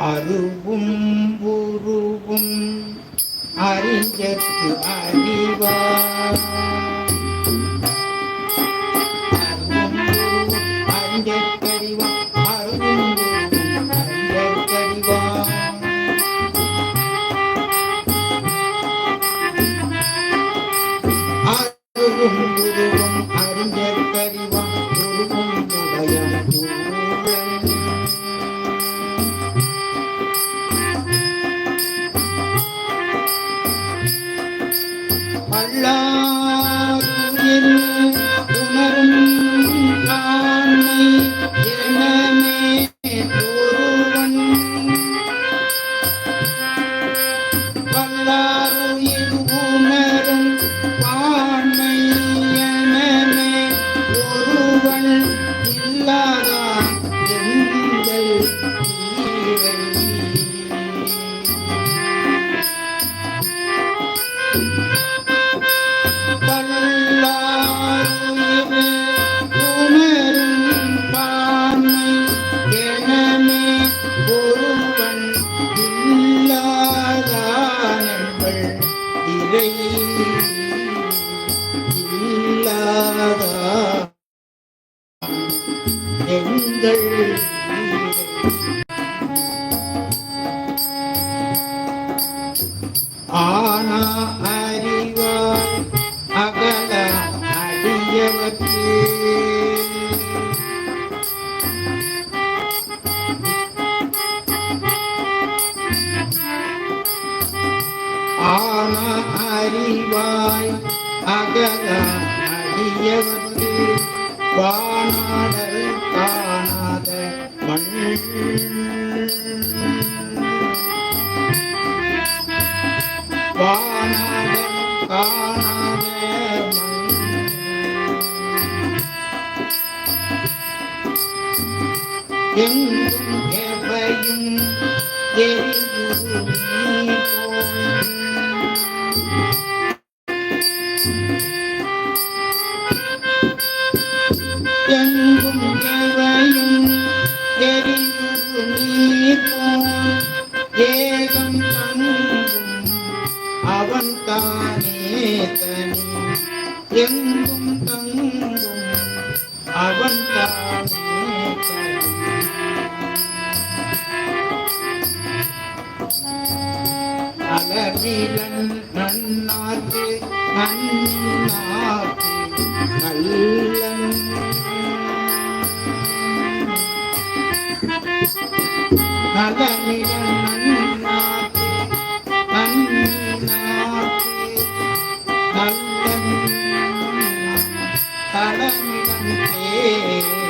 அருவும் உருவும் அறிஞர்க்கு அறிவார் அருவும் இல்லாதான் எங்கள் ஈரன். பான்மை ஆன அறிவாய் அகல அடியவர்க்கு வானாடல் காணாத மண் வானாடல் காணாத மண் எங்கும் எவையும் எரியுரு நீ போல் ஏகம் தங்கும் அவன் தானே தனி எங்கும் தங்கும் அவன் தானே. அலரிலன் நன்னார்க்கு நன்னார்க்கு நல்லன். நலனிலன் நன்னார்க்கு நன்னார்க்கு நல்லன். தலமிடம் சங்கரன்